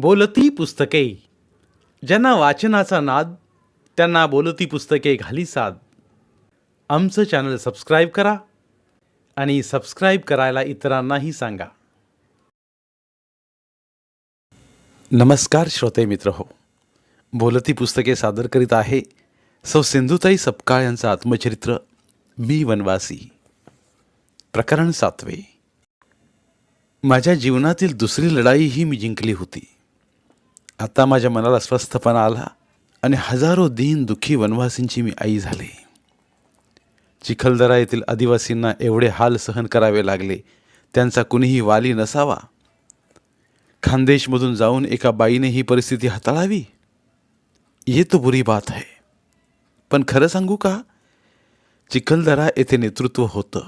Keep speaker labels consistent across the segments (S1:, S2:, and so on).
S1: बोलती पुस्तके. ज्यांना वाचनाचा नाद त्यांना बोलती पुस्तके घाली साद. आमचं चॅनल सबस्क्राईब करा आणि सबस्क्राईब करायला इतरांनाही सांगा. नमस्कार श्रोते मित्र हो. बोलती पुस्तके सादर करीत आहे सौ सिंधुताई सपकाळ यांचं आत्मचरित्र मी वनवासी. प्रकरण सातवे. माझ्या जीवनातील दुसरी लढाई ही मी जिंकली होती. आता माझ्या मनाला स्वस्थपणा आला आणि हजारो दीन दुःखी वनवासींची मी आई झाले. चिखलदरा येथील आदिवासींना एवढे हाल सहन करावे लागले त्यांचा कुणीही वाली नसावा. खानदेशमधून जाऊन एका बाईने ही परिस्थिती हाताळावी? ये तो बुरी बात आहे. पण खरं सांगू का? चिखलदरा येथे नेतृत्व होतं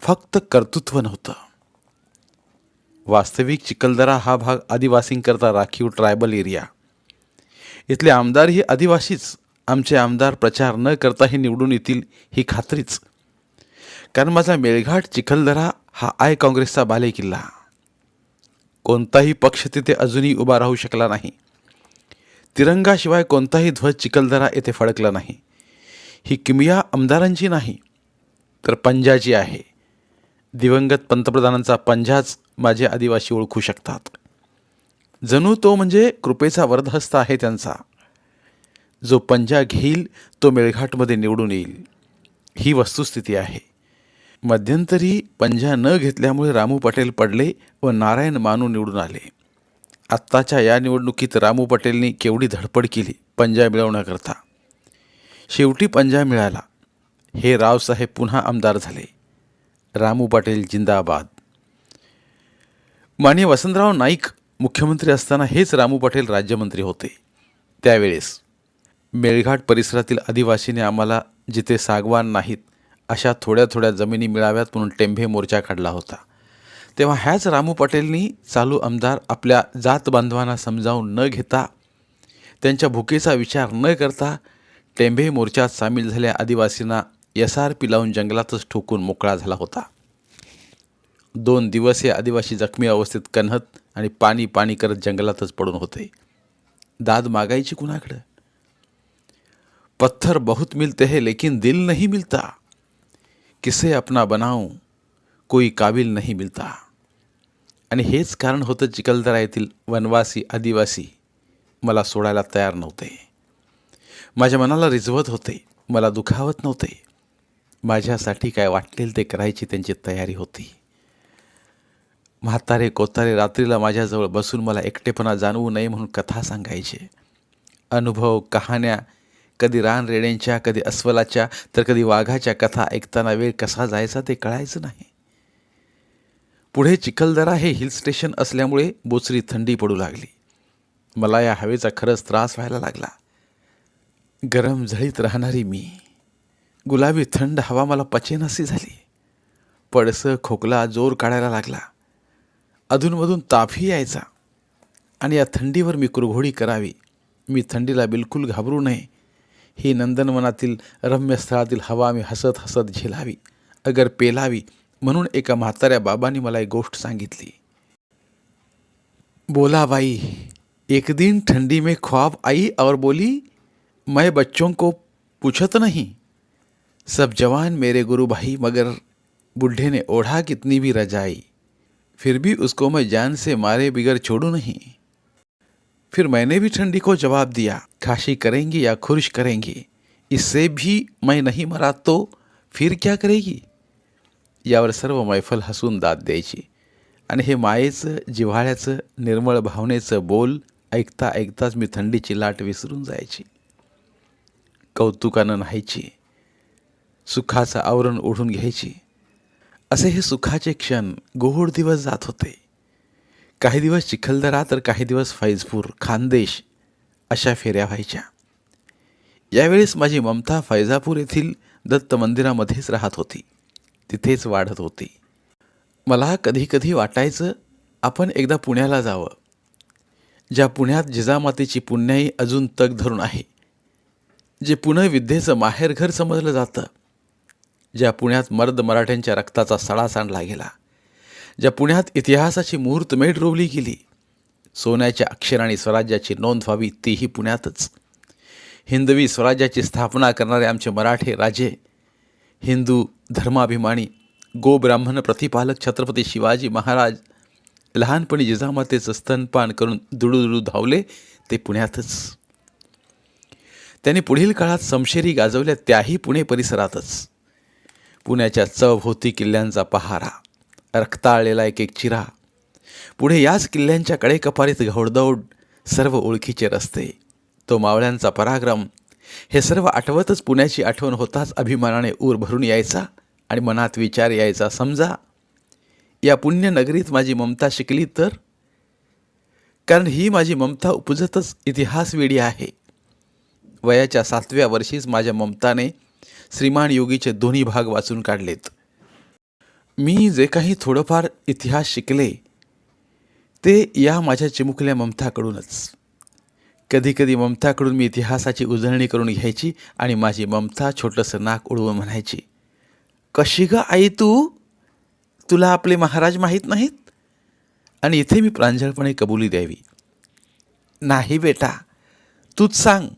S1: फक्त कर्तृत्व नव्हतं. वास्तविक चिखलदरा हा भाग आदिवासींकरता राखीव ट्रायबल एरिया इथले आमदार ही आदिवासीच. आमचे आमदार प्रचार न करताही निवडून येतील ही खात्रीच. कारण माझा मेळघाट चिखलदरा हा आय काँग्रेसचा बालेकिल्ला. कोणताही पक्ष तिथे अजूनही उभा राहू शकला नाही. तिरंगाशिवाय कोणताही ध्वज चिखलदरा येथे फडकला नाही. ही किमिया आमदारांची नाही तर पंजाची आहे. दिवंगत पंतप्रधानांचा पंजाच माझे आदिवासी ओळखू शकतात. जणू तो म्हणजे कृपेचा वरदहस्त आहे त्यांचा. जो पंजा घेईल तो मेळघाटमध्ये निवडून येईल. ही वस्तुस्थिती आहे. मध्यंतरी पंजा न घेतल्यामुळे रामू पटेल पडले व नारायण मानू निवडून आले. आत्ताच्या या निवडणुकीत रामू पटेलनी केवढी धडपड केली पंजा मिळवण्याकरता. शेवटी पंजा मिळाला. हे रावसाहेब पुन्हा आमदार झाले. रामू पाटील जिंदाबाद. माननीय वसंतराव नाईक मुख्यमंत्री असताना हेच रामू पाटील राज्यमंत्री होते. त्यावेळेस मेळघाट परिसरातील आदिवासीने आम्हाला जिथे सागवान नाहीत अशा थोड्या थोड्या जमिनी मिळाव्यात म्हणून टेंभे मोर्चा काढला होता. तेव्हा ह्याच रामू पटेलनी चालू आमदार आपल्या जात बांधवांना समजावून न घेता त्यांच्या भुकेचा विचार न करता टेंभे मोर्चात सामील झाल्या आदिवासींना एस आर पी लावून जंगलातच ठोकून मोकळा झाला होता. दोन दिवस हे आदिवासी जखमी अवस्थेत कन्हत आणि पाणी पाणी करत जंगलातच पडून होते. दाद मागायची कुणाकडं? पत्थर बहुत मिलते हैं लेकिन दिल नहीं मिलता. किसे अपना बनाऊं? कोई काबिल नहीं मिलता. आणि हेच कारण होतं चिखलदरा येथील वनवासी आदिवासी मला सोडायला तयार नव्हते. माझ्या मनाला रिझवत होते मला दुखावत नव्हते. माझ्यासाठी काय वाटलेल ते करायची त्यांची तयारी होती. म्हातारे कोतारे रात्रीला माझ्याजवळ बसून मला एकटेपणा जाणवू नये म्हणून कथा सांगायचे. अनुभव कहाण्या कधी रानरेड्यांच्या कधी अस्वलाच्या तर कधी वाघाच्या कथा ऐकताना वेळ कसा जायचा ते कळायचं नाही. पुढे चिखलदरा हे हिल स्टेशन असल्यामुळे बोचरी थंडी पडू लागली. मला या हवेचा खरंच त्रास व्हायला लागला. गरम झळीत राहणारी मी गुलाबी थंड हवा मला पचेनसी झाली. पडसं खोकला जोर काढायला लागला. अधूनमधून तापही यायचा. आणि या थंडीवर मी कुरघोडी करावी. मी थंडीला बिलकुल घाबरू नये. ही नंदनवनातील रम्यस्थळातील हवा मी हसत हसत झेलावी. अगर पेलावी म्हणून एका म्हाताऱ्या बाबांनी मला एक गोष्ट सांगितली. बोला बाई एक दिन ठंडी में ख्वाब आई और बोली मैं बच्चों को पूछत नहीं. सब जवान मेरे गुरु भाई मगर बुढ़े ने ओढ़ा कितनी भी रजाई। फिर भी उसको मैं जान से मारे बिगर छोड़ू नहीं। फिर मैंने भी ठंडी को जवाब दिया खाशी करेंगी या खुरश करेंगी इससे भी मैं नहीं मरा तो फिर क्या करेगी? यावर सर्व मैफल हसून दाद द्यायची आणि हे मायेचं जिव्हाळ्याचं निर्मळ भावनेचं बोल ऐकता ऐकताच मी थंडीची लाट विसरून जायची। कौतुकानं न्हायची। सुखाचं आवरण ओढून घ्यायची. असे हे सुखाचे क्षण गोड दिवस जात होते. काही दिवस चिखलदरा तर काही दिवस फैजपूर खानदेश अशा फेऱ्या व्हायच्या. यावेळेस माझी ममता फैजापूर येथील दत्त मंदिरामध्येच राहत होती. तिथेच वाढत होती. मला कधीकधी वाटायचं आपण एकदा पुण्याला जावं. ज्या पुण्यात जिजामातेची पुण्याई अजून तग धरून आहे. जे पुणे विद्येचं माहेरघर समजलं जातं. ज्या पुण्यात मर्द मराठ्यांच्या रक्ताचा सडा सांडला गेला ज्या पुण्यात इतिहासाची मुहूर्तमेढ रोवली गेली सोन्याच्या अक्षराने स्वराज्याची नोंद व्हावी तीही पुण्यातच. हिंदवी स्वराज्याची स्थापना करणारे आमचे मराठे राजे हिंदू धर्माभिमानी गोब्राह्मण प्रतिपालक छत्रपती शिवाजी महाराज लहानपणी जिजामातेचं स्तनपान करून दुडूदुडू धावले ते पुण्यातच. त्यांनी पुढील काळात समशेरी गाजवल्या त्याही पुणे परिसरातच. पुण्याच्या चवभोवती किल्ल्यांचा पहारा रक्ताळलेला एक एक चिरा. पुढे याच किल्ल्यांच्या कडेकपारीत घौडदौड सर्व ओळखीचे रस्ते. तो मावळ्यांचा पराक्रम हे सर्व आठवतच पुण्याची आठवण होताच अभिमानाने ऊर भरून यायचा आणि मनात विचार यायचा समजा या पुण्यनगरीत माझी ममता शिकली तर? कारण ही माझी ममता उपजतच इतिहासवेडी आहे. वयाच्या सातव्या वर्षीच माझ्या ममताने श्रीमान योगीचे दोन्ही भाग वाचून काढलेत. मी जे काही थोडंफार इतिहास शिकले ते या माझ्या चिमुकल्या ममताकडूनच. कधीकधी ममताकडून मी इतिहासाची उजळणी करून घ्यायची आणि माझी ममता छोटंसं नाक उडवून म्हणायची कशी ग आई तू? तुला आपले महाराज माहीत नाहीत? आणि इथे मी प्रांजळपणे कबुली द्यावी. नाही बेटा तूच सांग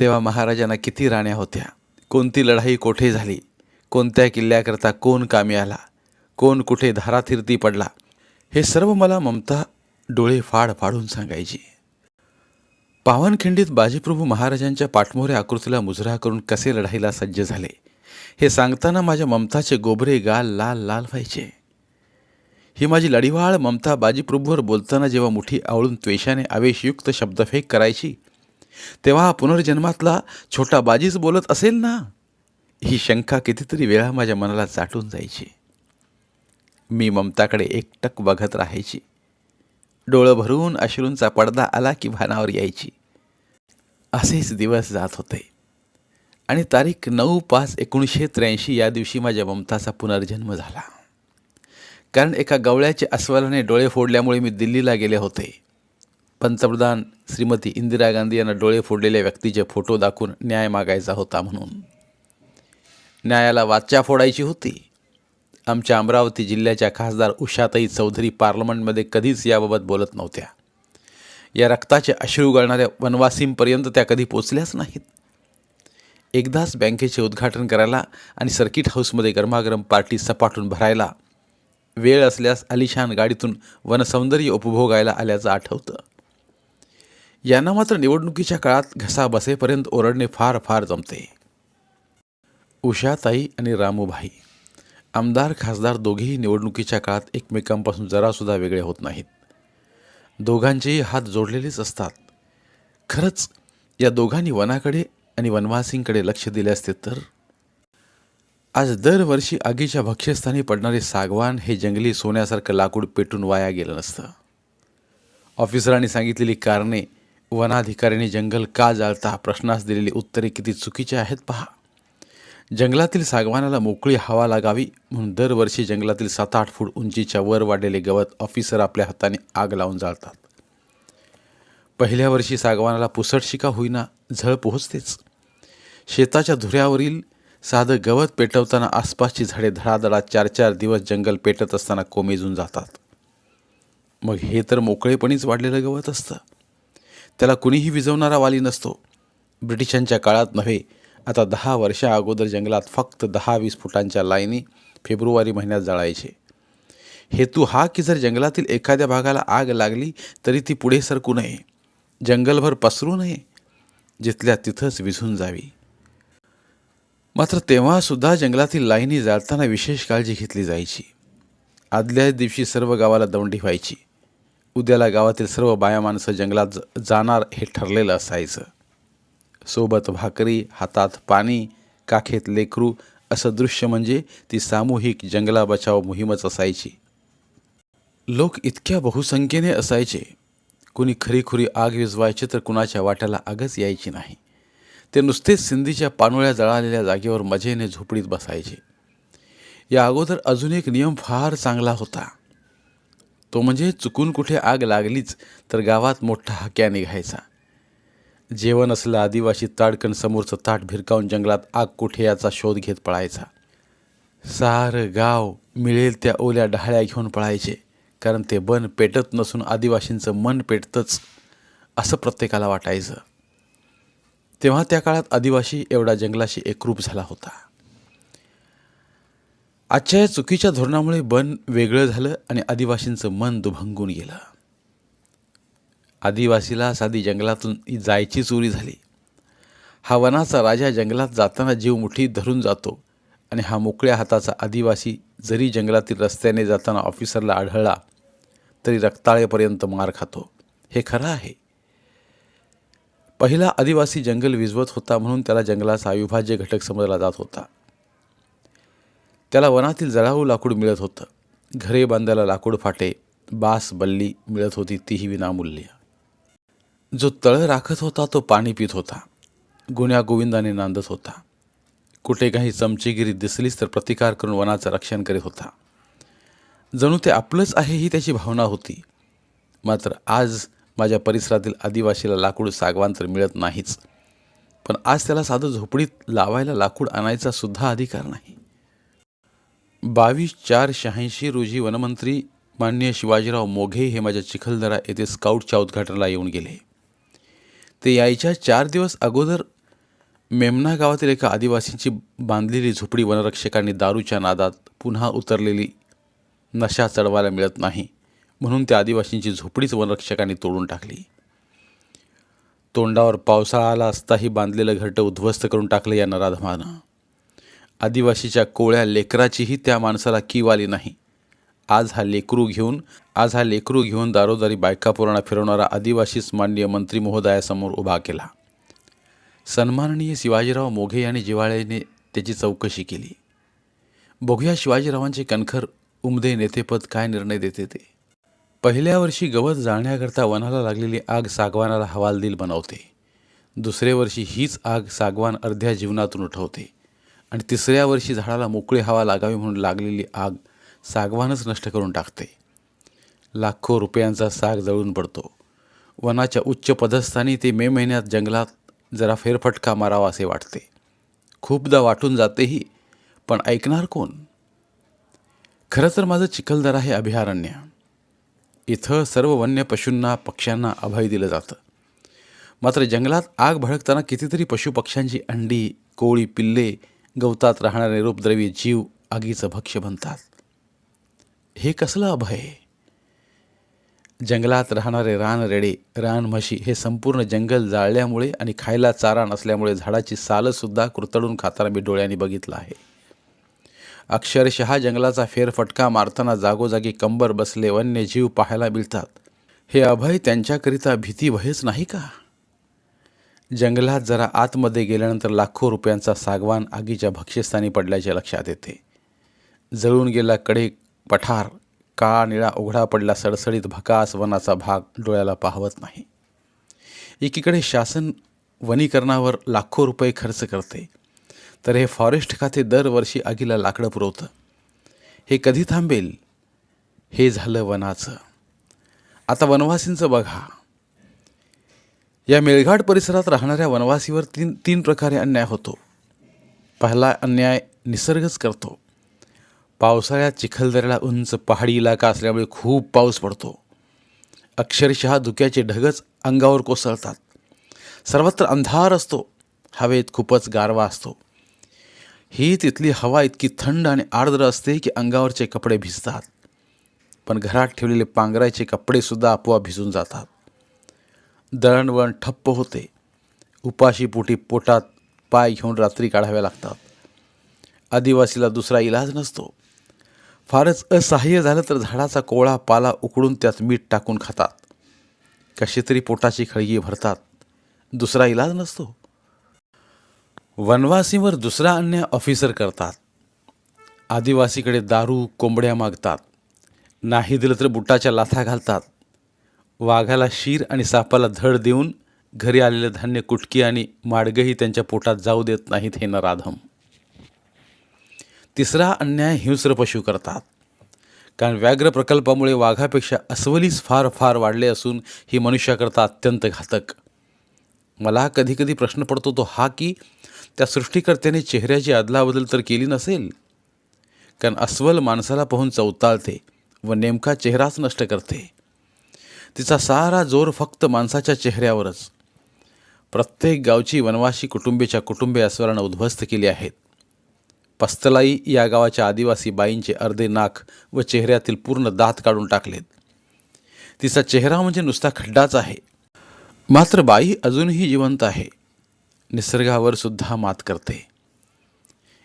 S1: तेव्हा महाराजांना किती राण्या होत्या? कोणती लढाई कोठे झाली? कोणत्या किल्ल्याकरता कोण कामी आला? कोण कुठे धाराथिरती पडला? हे सर्व मला ममता डोळे फाड फाडून सांगायची. पावनखिंडीत बाजीप्रभू महाराजांच्या पाठमोऱ्या आकृतीला मुजरा करून कसे लढाईला सज्ज झाले? हे सांगताना माझ्या ममताचे गोबरे गाल लाल लाल व्हायचे. ही माझी लढीवाळ ममता बाजीप्रभूवर बोलताना जेव्हा मुठी आवळून त्वेषाने आवेशयुक्त शब्दफेक करायची तेव्हा हा पुनर्जन्मातला छोटा बाजीच बोलत असेल ना ही शंका कितीतरी वेळा माझ्या मनाला चाटून जायची. मी ममताकडे एकटक बघत राहायची. डोळं भरून अश्रूंचा पडदा आला की भानावर यायची. असेच दिवस जात होते. आणि तारीख नऊ पाच एकोणीसशे त्र्याऐंशी या दिवशी माझ्या ममताचा पुनर्जन्म झाला. कारण एका गवळ्याच्या अस्वलाने डोळे फोडल्यामुळे मी दिल्लीला गेले होते. पंतप्रधान श्रीमती इंदिरा गांधी यांना डोळे फोडलेल्या व्यक्तीचे फोटो दाखवून न्याय मागायचा होता म्हणून. न्यायाला वाचा फोडायची होती. आमच्या अमरावती जिल्ह्याच्या खासदार उषाताई चौधरी पार्लमेंटमध्ये कधीच याबाबत बोलत नव्हत्या. या रक्ताचे अश्रू गळणाऱ्या वनवासींपर्यंत त्या कधी पोचल्याच नाहीत. एकदाच बँकेचे उद्घाटन करायला आणि सर्किट हाऊसमध्ये गरमागरम पार्टी सपाटून भरायला वेळ असल्यास अलिशान गाडीतून वनसौंदर्य उपभोगायला आल्याचं आठवतं. यांना मात्र निवडणुकीच्या काळात घसा बसेपर्यंत ओरडणे फार फार जमते. उषाताई आणि रामूभाई आमदार खासदार दोघेही निवडणुकीच्या काळात एकमेकांपासून जरासुद्धा वेगळे होत नाहीत. दोघांचेही हात जोडलेलेच असतात. खरंच या दोघांनी वनाकडे आणि वनवासींकडे लक्ष दिले असते तर? आज दरवर्षी आगीच्या भक्ष्यस्थानी पडणारे सागवान हे जंगली सोन्यासारखं लाकूड पेटून वाया गेलं नसतं. ऑफिसरांनी सांगितलेली कारणे वनाधिकाऱ्यांनी जंगल का जाळता प्रश्नास दिलेली उत्तरे किती चुकीची आहेत पहा. जंगलातील सागवानाला मोकळी हवा लागावी म्हणून दरवर्षी जंगलातील सात आठ फूट उंचीच्या वर वाढलेले गवत ऑफिसर आपल्या हाताने आग लावून जाळतात. पहिल्या वर्षी सागवानाला पुसट शिका होईना झळ पोहोचतेच. शेताच्या धुऱ्यावरील साधं गवत पेटवताना आसपासची झाडे धडाधडा चार चार दिवस जंगल पेटत असताना कोमेजून जातात. मग हे तर मोकळेपणीच वाढलेलं गवत असतं. त्याला कुणीही विजवणारा वाली नसतो. ब्रिटिशांच्या काळात नव्हे आता दहा वर्षा अगोदर जंगलात फक्त दहा वीस फुटांच्या लाईनी फेब्रुवारी महिन्यात जळायचे. हेतू हा की जर जंगलातील एखाद्या भागाला आग लागली तरी ती पुढे सरकू नये. जंगलभर पसरू नये. जिथल्या तिथंच विझून जावी. मात्र तेव्हासुद्धा जंगलातील लाईनी जाळताना विशेष काळजी घेतली जायची. आदल्या दिवशी सर्व गावाला दौंडी व्हायची. उद्याला गावातील सर्व बाया माणसं जंगलात जाणार हे ठरलेलं असायचं. सोबत भाकरी हातात पाणी काखेत लेकरू असं दृश्य म्हणजे ती सामूहिक जंगला बचाव मोहीमच असायची. लोक इतक्या बहुसंख्येने असायचे. कुणी खरीखुरी आग विजवायचे तर कुणाच्या वाट्याला आगच यायची नाही. ते नुसतेच सिंधीच्या पानोळ्या जळालेल्या जागेवर मजेने झोपडीत बसायचे. या अगोदर अजून एक नियम फार चांगला होता. तो म्हणजे चुकून कुठे आग लागलीच तर गावात मोठा हाक्या निघायचा. जेवण असलं आदिवासी ताडकन समोरचं ताट भिरकावून जंगलात आग कुठे याचा शोध घेत पळायचा. सारं गाव मिळेल त्या ओल्या डहाळ्या घेऊन पळायचे कारण ते बन पेटत नसून आदिवासींचं मन पेटतंच असं प्रत्येकाला वाटायचं. तेव्हा त्या काळात आदिवासी एवढा जंगलाशी एकरूप झाला होता. आजच्या या चुकीच्या धोरणामुळे बन वेगळं झालं आणि आदिवासींचं मन दुभंगून गेलं. आदिवासीला साधी जंगलातून जायची चोरी झाली. हा वनाचा राजा जंगलात जाताना जीव मुठीत धरून जातो आणि हा मोकळ्या हाताचा आदिवासी जरी जंगलातील रस्त्याने जाताना ऑफिसरला आढळला तरी रक्ताळेपर्यंत मार खातो. हे खरं आहे. पहिला आदिवासी जंगल विजवत होता म्हणून त्याला जंगलाचा अविभाज्य घटक समजला जात होता. त्याला वनातील जळाऊ लाकूड मिळत होतं. घरे बांधायला लाकूड फाटे बास बल्ली मिळत होती तीही विनामूल्य. जो तळ राखत होता तो पाणी पित होता. गुण्या गोविंदाने नांदत होता. कुठे काही चमचेगिरी दिसलीच तर प्रतिकार करून वनाचं रक्षण करीत होता. जणू ते आपलंच आहे ही त्याची भावना होती. मात्र आज माझ्या परिसरातील आदिवासीला लाकूड सागवान तर मिळत नाहीच. पण आज त्याला साधं झोपडीत लावायला लाकूड आणायचा सुद्धा अधिकार नाही. बावीस चार शहाऐंशी रोजी वनमंत्री माननीय शिवाजीराव मोघे हे माझ्या चिखलदरा येथे स्काउटच्या उद्घाटनाला येऊन गेले. ते यायच्या चार दिवस अगोदर मेमना गावातील एका आदिवासींची बांधलेली झोपडी वनरक्षकांनी दारूच्या नादात पुन्हा उतरलेली नशा चढवायला मिळत नाही म्हणून त्या आदिवासींची झोपडीच वनरक्षकांनी तोडून टाकली. तोंडावर पावसाळा आला असताही बांधलेलं घरटं उद्ध्वस्त करून टाकलं या नराधमानं. आदिवासीच्या कोळ्या लेकराचीही त्या माणसाला कीव आली नाही. आज हा लेकरू घेऊन आज हा लेकरू घेऊन दारोदारी बायका पुराणा फिरवणारा आदिवासीच माननीय मंत्री महोदयासमोर उभा केला. सन्माननीय शिवाजीराव मोघे यांनी जिवाळ्याने त्याची चौकशी केली. बघूया शिवाजीरावांचे कणखर उमदे नेतेपद काय निर्णय देते ते. पहिल्या वर्षी गवत जाळण्याकरता वनाला लागलेली आग सागवानाला हवालदिल बनवते. दुसऱ्या वर्षी हीच आग सागवान अर्ध्या जीवनातून उठवते. आणि तिसऱ्या वर्षी झाडाला मोकळी हवा लागावी म्हणून लागलेली आग सागवानच नष्ट करून टाकते. लाखो रुपयांचा साग जळून पडतो. वनाच्या उच्च पदस्थानी ते मे महिन्यात जंगलात जरा फेरफटका मारावा असे वाटते. खूपदा वाटून जातेही पण ऐकणार कोण? खरं तर माझं चिखलदरा हे अभयारण्य. इथं सर्व वन्य पशूंना पक्ष्यांना अभय दिलं जातं. मात्र जंगलात आग भडकताना कितीतरी पशुपक्ष्यांची अंडी कोळी पिल्ले गवतात राहणारे रूपद्रवी जीव आगीचं भक्ष्य बनतात. हे कसलं अभय? जंगलात राहणारे रानरेडे रानम्हशी हे संपूर्ण जंगल जाळल्यामुळे आणि खायला चारा नसल्यामुळे झाडाची सालंसुद्धा कुरतडून खाताना मी डोळ्यांनी बघितलं आहे. अक्षरशः जंगलाचा फेरफटका मारताना जागोजागी कंबर बसले वन्यजीव पाहायला मिळतात. हे अभय त्यांच्याकरिता भीती भयच नाही का? जंगलात जरा आतमध्ये गेल्यानंतर लाखो रुपयांचा सागवान आगीच्या भक्ष्यस्थानी पडल्याचे लक्षात येते. जळून गेला कडे पठार काळा निळा उघडा पडला सडसडीत भकास वनाचा भाग डोळ्याला पाहवत नाही. एकीकडे शासन वनीकरणावर लाखो रुपये खर्च करते. तर हे फॉरेस्ट खाते दरवर्षी आगीला लाकडं पुरवतं. हे कधी थांबेल? हे झालं वनाचं. आता वनवासींचं बघा. या मेळघाट परिसरात राहणाऱ्या वनवासीवर तीन तीन प्रकारे अन्याय होतो. पहिला अन्याय निसर्गच करतो. पावसाळ्यात चिखलदऱ्याला उंच पहाडी इलाका असल्यामुळे खूप पाऊस पडतो. अक्षरशः धुक्याचे ढगच अंगावर कोसळतात. सर्वत्र अंधार असतो. हवेत खूपच गारवा असतो. ही तिथली हवा इतकी थंड आणि आर्द्र असते की अंगावरचे कपडे भिजतात. पण घरात ठेवलेले पांघरायचे कपडेसुद्धा आपोआप भिजून जातात. दळणवळण ठप्प होते. उपाशी पोटी पोटात पाय घेऊन रात्री काढाव्या लागतात. आदिवासीला दुसरा इलाज नसतो. फारच असहाय्य झालं तर झाडाचा कोळा पाला उकडून त्यात मीठ टाकून खातात. कशी तरी पोटाची खळगी भरतात. दुसरा इलाज नसतो. वनवासीवर दुसरा अन्याय ऑफिसर करतात. आदिवासीकडे दारू कोंबड्या मागतात. नाही दिलं तर बुटाच्या लाथा घालतात. वाघाला शीर आणि सापाला धड देऊन घरी आलेलं धान्य कुटकी आणि माडगंही त्यांच्या पोटात जाऊ देत नाहीत हे नराधम. तिसरा अन्याय हिंस्र पशु करतात. कारण व्याघ्र प्रकल्पामुळे वाघापेक्षा अस्वलीच फार फार वाढले असून ही मनुष्याकरता अत्यंत घातक. मला कधीकधी प्रश्न पडतो तो हा की त्या सृष्टीकर्त्याने चेहऱ्याची अदलाबदल तर केली नसेल? कारण अस्वल माणसाला पाहून चवताळते व नेमका चेहराच नष्ट करते. तिचा सारा जोर फक्त माणसाच्या चेहऱ्यावरच. प्रत्येक गावची वनवासी कुटुंबीच्या कुटुंबे अस्वरानं उद्ध्वस्त केली आहेत. पस्तलाई या गावाच्या आदिवासी बाईंचे अर्धे नाक व चेहऱ्यातील पूर्ण दात काढून टाकलेत. तिचा चेहरा म्हणजे नुसता खड्डाच आहे. मात्र बाई अजूनही जिवंत आहे. निसर्गावर सुद्धा मात करते.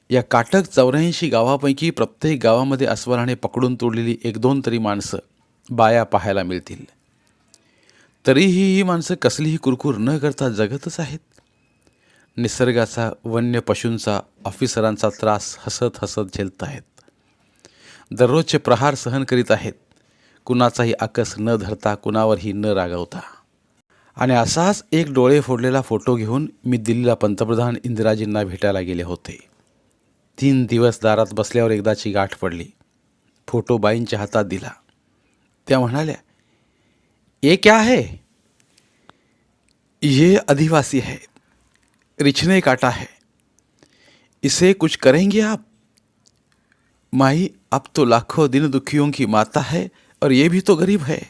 S1: या काटक चौऱ्याऐंशी गावापैकी प्रत्येक गावामध्ये अस्वराने पकडून तोडलेली एक दोन तरी माणसं बाया पाहायला मिळतील. तरीही ही माणसं कसलीही कुरकुर न करता जगतच आहेत. निसर्गाचा वन्य पशूंचा ऑफिसरांचा त्रास हसत हसत झेलत आहेत. दररोजचे प्रहार सहन करीत आहेत. कुणाचाही आकस न धरता कुणावरही न रागवता. आणि असाच एक डोळे फोडलेला फोटो घेऊन मी दिल्लीला पंतप्रधान इंदिराजींना भेटायला गेले होते. तीन दिवस दारात बसल्यावर एकदाची गाठ पडली. फोटो बाईंच्या हातात दिला. त्या म्हणाल्या ये क्या है? ये आदिवासी है, रिछने काटा है। इसे कुछ करेंगे आप? माई, अब तो लाखों दिन दुखियों की माता है और ये भी तो गरीब है।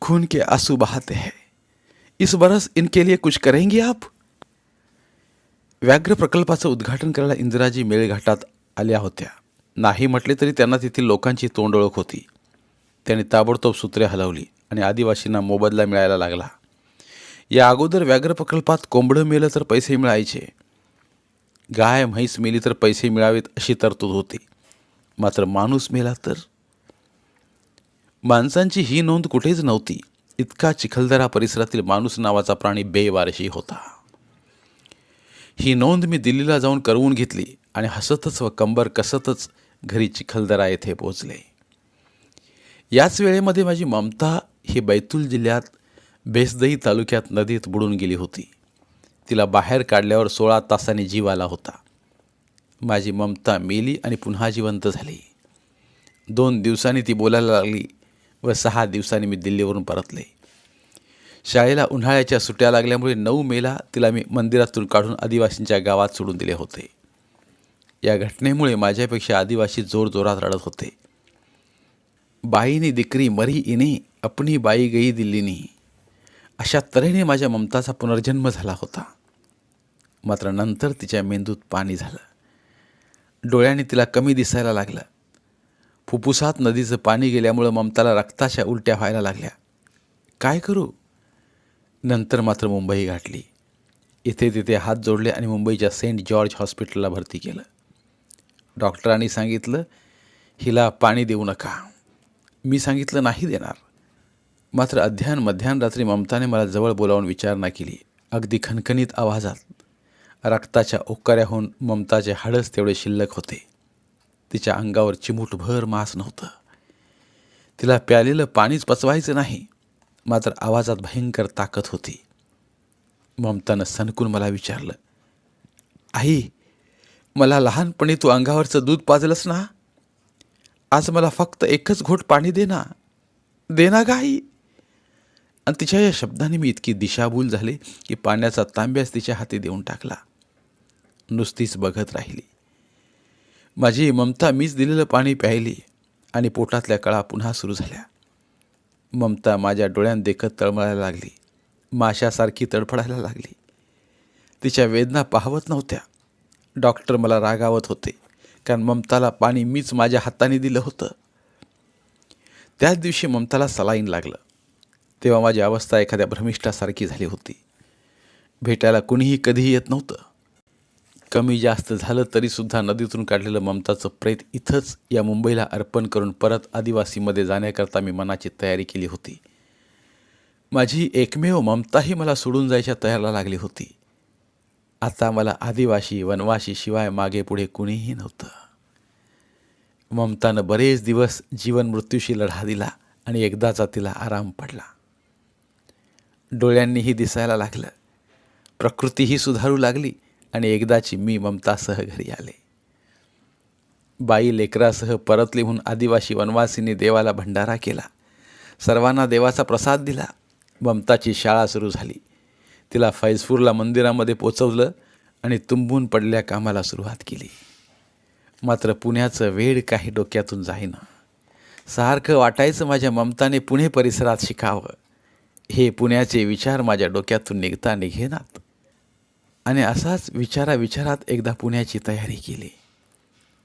S1: खून के आँसू बहाते हैं। इस बरस इनके लिए कुछ करेंगे आप? व्याघ्र प्रकल्पाचं उद्घाटन करायला इंदिराजी मेळघाटात आल्या होत्या। नाही म्हटले तरी त्यांना तेथील लोकांची होती। त्यांनी ताबडतोब सूत्रे हलवली। आणि आदिवासींना मोबदला मिळायला लागला. या अगोदर व्याघ्र प्रकल्पात कोंबडं मेलं तर पैसे मिळायचे. गाय म्हैस मेली तर पैसे मिळावेत अशी तरतूद होती. मात्र माणूस मेला तर? माणसांची ही नोंद कुठेच नव्हती. इतका चिखलदरा परिसरातील माणूस नावाचा प्राणी बेवारशी होता. ही नोंद मी दिल्लीला जाऊन करवून घेतली आणि हसतच व कंबर कसतच घरी चिखलदरा येथे पोहोचले याच वेळेमध्ये माझी ममता ही बैतूल जिल्ह्यात बेसदई तालुक्यात नदीत बुडून गेली होती. तिला बाहेर काढल्यावर सोळा तासांनी जीव आला होता. माझी ममता मेली आणि पुन्हा जिवंत झाली. दोन दिवसांनी ती बोलायला लागली व सहा दिवसांनी मी दिल्लीवरून परतले. शाळेला उन्हाळ्याच्या सुट्ट्या लागल्यामुळे नऊ मेला तिला मी मंदिरातून काढून आदिवासींच्या गावात सोडून दिले होते. या घटनेमुळे माझ्यापेक्षा आदिवासी जोरजोरात रडत होते. बाईने दिकरी मरी इने अपनी बाई गई दिल्लीनी अशा तऱ्हेने माझ्या ममताचा पुनर्जन्म झाला होता। मात्र नंतर तिच्या मेंदूत पाणी झालं। डोळ्याने तिला कमी दिसायला लागलं। फुफ्फुसात नदीचं पाणी गेल्यामुळं ममताला रक्ताच्या उलट्या व्हायला लागल्या। काय करू? नंतर मात्र मुंबई गाठली। इथे तिथे हात जोडले आणि मुंबईच्या सेंट जॉर्ज हॉस्पिटलला भरती केलं। डॉक्टरांनी सांगितलं हिला पाणी देऊ नका. मी सांगितलं नाही देणार. मात्र अध्यान मध्यान रात्री ममताने मला जवळ बोलावून विचारणा केली. अगदी खणखणीत आवाजात. रक्ताच्या ओकाऱ्याहून ममताचे हाडच तेवढे शिल्लक होते. तिच्या अंगावर चिमूटभर मांस नव्हतं. तिला प्यालेलं पाणीच पचवायचं नाही मात्र आवाजात भयंकर ताकद होती. ममतानं सनकून मला विचारलं आई मला लहानपणी तू अंगावरचं दूध पाजलंस ना? आज मला फक्त एकच घोट पाणी दे ना. दे ना आणि तिच्या या शब्दाने मी इतकी दिशाभूल झाले की पाण्याचा तांब्याच तिच्या हाती देऊन टाकला. नुसतीच बघत राहिली. माझी ममता मीच दिलेलं पाणी प्यायली आणि पोटातल्या कळा पुन्हा सुरू झाल्या. ममता माझ्या डोळ्यां देखत तळमळायला लागली. माशासारखी तडफडायला लागली. तिच्या वेदना पाहवत नव्हत्या. डॉक्टर मला रागावत होते कारण ममताला पाणी मीच माझ्या हाताने दिलं होतं. त्याच दिवशी ममताला सलाईन लागलं. तेव्हा माझी अवस्था एखाद्या भ्रमिष्ठासारखी झाली होती. भेटायला कुणीही कधीही येत नव्हतं. कमी जास्त झालं तरीसुद्धा नदीतून काढलेलं ममताचं प्रेत इथंच या मुंबईला अर्पण करून परत आदिवासीमध्ये जाण्याकरता मी मनाची तयारी केली होती. माझी एकमेव ममताही मला सोडून जायच्या तयारीला लागली होती. आता मला आदिवासी वनवासी शिवाय मागे पुढे कुणीही नव्हतं. ममतानं बरेच दिवस जीवन मृत्यूशी लढा दिला आणि एकदाचा तिला आराम पडला. डोळ्यांनीही दिसायला लागलं. प्रकृतीही सुधारू लागली आणि एकदाची मी ममतासह घरी आले. बाई लेकरासह परत लिहून आदिवासी वनवासींनी देवाला भंडारा केला. सर्वांना देवाचा प्रसाद दिला. ममताची शाळा सुरू झाली. तिला फैजपूरला मंदिरामध्ये पोचवलं आणि तुंबून पडल्या कामाला सुरुवात केली. मात्र पुण्याचं वेळ काही डोक्यातून जाईना. सारखं वाटायचं माझ्या ममताने पुणे परिसरात शिकावं. हे पुण्याचे विचार माझ्या डोक्यातून निघता निघेनात. आणि असाच विचारा विचारात एकदा पुण्याची तयारी केली.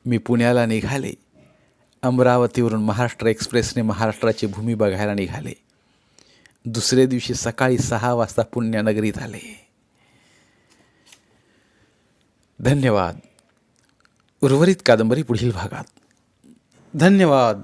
S1: मी पुण्याला निघाले. अमरावतीवरून महाराष्ट्र एक्सप्रेसने महाराष्ट्राची भूमी बघायला निघाले. दुसरे दिवशी सकाळी सहा वाजता पुण्यनगरीत आले. धन्यवाद. उर्वरित कादंबरी पुढील भागात. धन्यवाद.